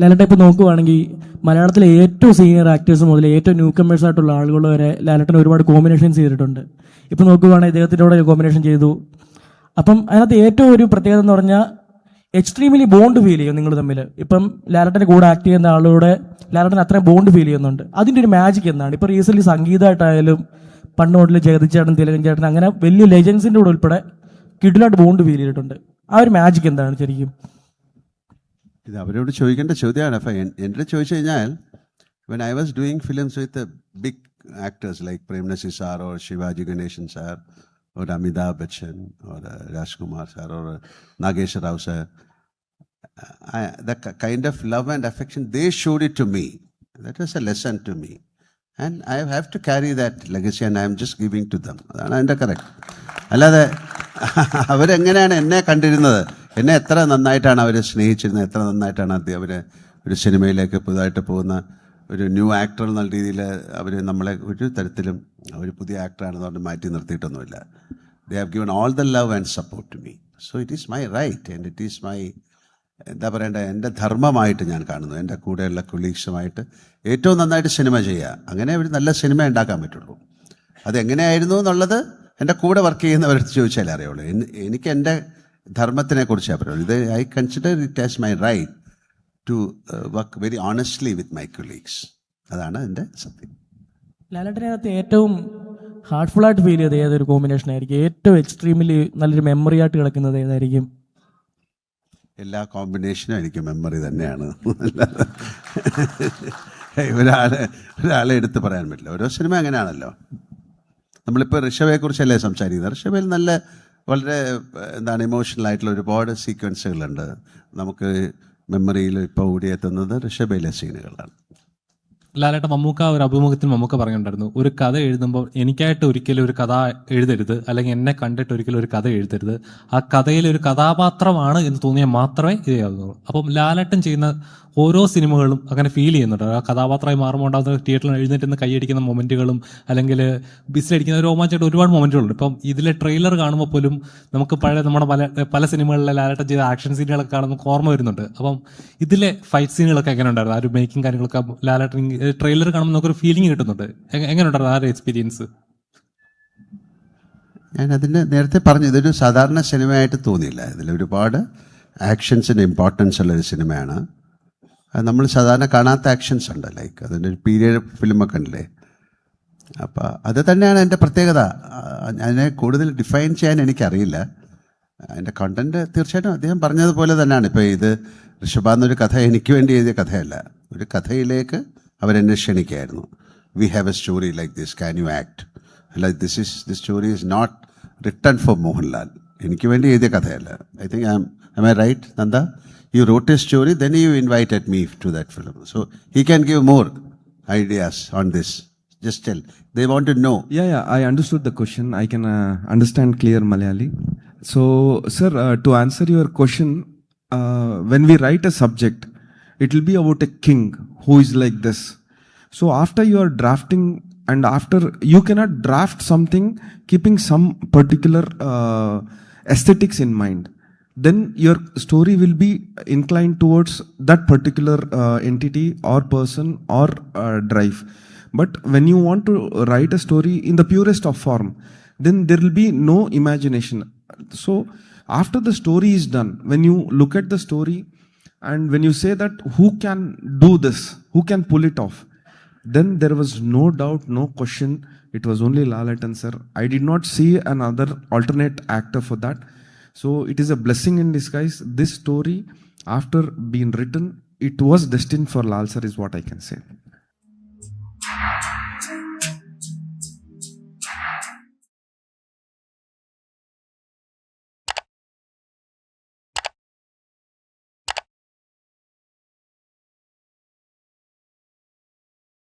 ലാലേട്ടൻ ഇപ്പോൾ നോക്കുവാണെങ്കിൽ മലയാളത്തിലെ ഏറ്റവും സീനിയർ ആക്ടേഴ്സ് മുതൽ ഏറ്റവും ന്യൂ കമേഴ്സ് ആയിട്ടുള്ള ആളുകൾ വരെ ലാലട്ടൻ ഒരുപാട് കോമ്പിനേഷൻസ് ചെയ്തിട്ടുണ്ട്. ഇപ്പോൾ നോക്കുവാണെങ്കിൽ ഇദ്ദേഹത്തിന്റെ കോമ്പിനേഷൻ ചെയ്തു. അപ്പം അതിനകത്ത് ഏറ്റവും ഒരു പ്രത്യേകത എന്ന് പറഞ്ഞാൽ എക്സ്ട്രീംലി ബോണ്ട് ഫീൽ ചെയ്യും നിങ്ങൾ തമ്മിൽ ഇപ്പം ലാലട്ടന്റെ കൂടെ ആക്ട് ചെയ്യുന്ന ആളുകളുടെ ലാലട്ടൻ അത്രയും ബോണ്ട് ഫീൽ ചെയ്യുന്നുണ്ട്. അതിന്റെ ഒരു മാജിക് എന്നാണ് ഇപ്പം റീസെന്റ് സംഗീതമായിട്ടായാലും പണ്ട് മുതൽ ജഗതിച്ചേട്ടൻ തിലകൻ ചേട്ടൻ അങ്ങനെ വലിയ ലെജൻസിന്റെ കൂടെ ഉൾപ്പെടെ കിഡിലായിട്ട് ബോണ്ട് ഫീൽ ചെയ്തിട്ടുണ്ട്. ആ ഒരു മാജിക് എന്താണ് ശരിക്കും? ഇത് അവരോട് ചോദിക്കേണ്ട ചോദ്യമാണ്. അപ്പം എൻ- എന്റെ ചോദിച്ചു കഴിഞ്ഞാൽ when I was doing films with big actors like Prem Nazir sir or Shivaji Ganesan sir or Amitabh Bachchan or Rajkumar sir or Nageshwar Rao sir the kind of love and affection they they it to me me. Was a lesson to me and I have to carry that that and I am just giving to them അതാണ് അതിന്റെ correct. അല്ലാതെ അവരെങ്ങനെയാണ് എന്നെ കണ്ടിരുന്നത്? എന്നെ എത്ര നന്നായിട്ടാണ് അവർ സ്നേഹിച്ചിരുന്നത്? എത്ര നന്നായിട്ടാണ് അദ്ദേഹം അവർ ഒരു സിനിമയിലേക്ക് പുതുതായിട്ട് പോകുന്ന ഒരു ന്യൂ ആക്ടർ എന്നുള്ള രീതിയിൽ അവർ നമ്മളെ ഒരു തരത്തിലും ഒരു പുതിയ ആക്ടറാണെന്ന് പറഞ്ഞ് മാറ്റി നിർത്തിയിട്ടൊന്നുമില്ല. They have given all the love and support to me so it is my right and it is my എന്താ പറയേണ്ട എന്റെ ധർമ്മമായിട്ട് ഞാൻ കാണുന്നു. എന്റെ കൂടെയുള്ള കൊളീഗ്സുമായിട്ട് ഏറ്റവും നന്നായിട്ട് സിനിമ ചെയ്യുക. അങ്ങനെ ഒരു നല്ല സിനിമ ഉണ്ടാക്കാൻ പറ്റുള്ളൂ. അതെങ്ങനെയായിരുന്നു എന്നുള്ളത് എന്റെ കൂടെ വർക്ക് ചെയ്യുന്നവരടുത്ത് ചോദിച്ചാലേ അറിയുള്ളൂ. എനിക്ക് എന്റെ ധർമ്മത്തിനെ കുറിച്ചാണ് പറയുന്നത് ഇത് I consider it as my right to work very honestly with my colleagues അതാണ് എന്റെ സത്യം. ലാലേട്ടനകത്ത് ഏറ്റവും ഹാർട്ട്ഫുൾ ആയിട്ട് ഫീൽ ചെയ്ത് ഏതൊരു കോമ്പിനേഷൻ ആയിരിക്കും? ഏറ്റവും എക്സ്ട്രീമിലി നല്ലൊരു മെമ്മറി ആയിട്ട് കിടക്കുന്നത് ഏതായിരിക്കും? എല്ലാ കോമ്പിനേഷനും എനിക്ക് മെമ്മറി തന്നെയാണ്. ഒരാളെ ഒരാളെ എടുത്ത് പറയാൻ പറ്റില്ല. ഓരോ സിനിമ അങ്ങനെയാണല്ലോ. നമ്മളിപ്പോൾ ഋഷഭയെക്കുറിച്ചല്ലേ സംസാരിക്കുന്നത്? ഋഷഭയിൽ നല്ല വളരെ എന്താണ് ഇമോഷണൽ ആയിട്ടുള്ള ഒരുപാട് സീക്വൻസുകളുണ്ട് നമുക്ക് മെമ്മറിയിൽ ഇപ്പോൾ ഓടിയെത്തുന്നത് ഋഷഭയിലെ സീനുകളാണ് ലാലേട്ട മമ്മൂക്ക ഒരു അഭിമുഖത്തിൽ മമ്മൂക്ക പറഞ്ഞിട്ടുണ്ടായിരുന്നു ഒരു കഥ എഴുതുമ്പോൾ എനിക്കായിട്ട് ഒരിക്കലും ഒരു കഥ എഴുതരുത് അല്ലെങ്കിൽ എന്നെ കണ്ടിട്ട് ഒരിക്കലും ഒരു കഥ എഴുതരുത്. ആ കഥയിൽ ഒരു കഥാപാത്രമാണ് എന്ന് തോന്നിയാൽ മാത്രമേ ഇത് ചെയ്യാവുള്ളൂ അപ്പം ലാലേട്ടൻ ചെയ്യുന്ന ഓരോ സിനിമകളും അങ്ങനെ ഫീൽ ചെയ്യുന്നുണ്ട്. ആ കഥാപാത്രമായി മാറുമ്പോൾ ഉണ്ടാകുന്ന തിയേറ്ററിൽ എഴുന്നേറ്റ് നിന്ന് കൈയടിക്കുന്ന മൊമെന്റുകളും അല്ലെങ്കിൽ ബിസിലടിക്കുന്ന രോമാഞ്ചമായിട്ട് ഒരുപാട് മൊമെന്റുകളുണ്ട് ഇപ്പം ഇതിലെ ട്രെയിലർ കാണുമ്പോൾ പോലും നമുക്ക് പഴയ നമ്മുടെ പല പല സിനിമകളിലെ ലാലട്ടം ചെയ്ത ആക്ഷൻ സീനുകളൊക്കെ കാണുമ്പോൾ ഓർമ്മ വരുന്നുണ്ട്. അപ്പം ഇതിലെ ഫൈറ്റ് സീനുകളൊക്കെ എങ്ങനെ ഉണ്ടായിരുന്നു? ആ ഒരു മേക്കിംഗ് കാര്യങ്ങളൊക്കെ ലാലേട്ടൻ ട്രെയിലർ കാണുമ്പോൾ നമുക്കൊരു ഫീലിംഗ് കിട്ടുന്നുണ്ട്. എങ്ങനെ ഉണ്ടായിരുന്നു ആ ഒരു എക്സ്പീരിയൻസ് ഞാൻ അതിന് നേരത്തെ പറഞ്ഞു ഇതൊരു സാധാരണ സിനിമയായിട്ട് തോന്നിയില്ല. ഇതിൽ ഒരുപാട് ആക്ഷൻസിന് ഇമ്പോർട്ടൻസ് ഉള്ള ഒരു സിനിമയാണ്. നമ്മൾ സാധാരണ കാണാത്ത ആക്ഷൻസ് ഉണ്ട്. ലൈക്ക് അതിന്റെ ഒരു പീരിയഡ് ഫിലിമൊക്കെ ഉണ്ടല്ലേ? അപ്പോൾ അത് തന്നെയാണ് എന്റെ പ്രത്യേകത. ആ, അതിനെ കൂടുതൽ ഡിഫൈൻ ചെയ്യാൻ എനിക്കറിയില്ല. അതിന്റെ കണ്ടന്റ് തീർച്ചയായിട്ടും അദ്ദേഹം പറഞ്ഞതുപോലെ തന്നെയാണ്. ഇപ്പോൾ ഇത് ഋഷഭ എന്നൊരു കഥ എനിക്ക് വേണ്ടി എഴുതിയ കഥയല്ല. ഒരു കഥയിലേക്ക് അവരെന്നെ ക്ഷണിക്കുകയായിരുന്നു. We have a story like this can you act അല്ല this is this story is not written for Mohanlal എനിക്ക് വേണ്ടി എഴുതിയ കഥയല്ല. I think I Am I right, Nanda? You wrote a story, then you invited me to that film. So he can give more ideas on this. Just tell. They want to know. Yeah, yeah. I understood the question. I can uh, understand clear Malayali. So, sir, uh, to answer your question, uh, when we write a subject, it will be about a king who is like this. So after you are drafting and after you cannot draft something keeping some particular uh, aesthetics in mind then your story will be inclined towards that particular uh, entity or person or uh, drive but when you want to write a story in the purest of form then there will be no imagination so after the story is done when you look at the story and when you say that who can do this who can pull it off then there was no doubt, no question. It was only Lalatan sir. I did not see another alternate actor for that. So it is a blessing in disguise. This story, after being written, it was destined for Lal sir, is what I can say.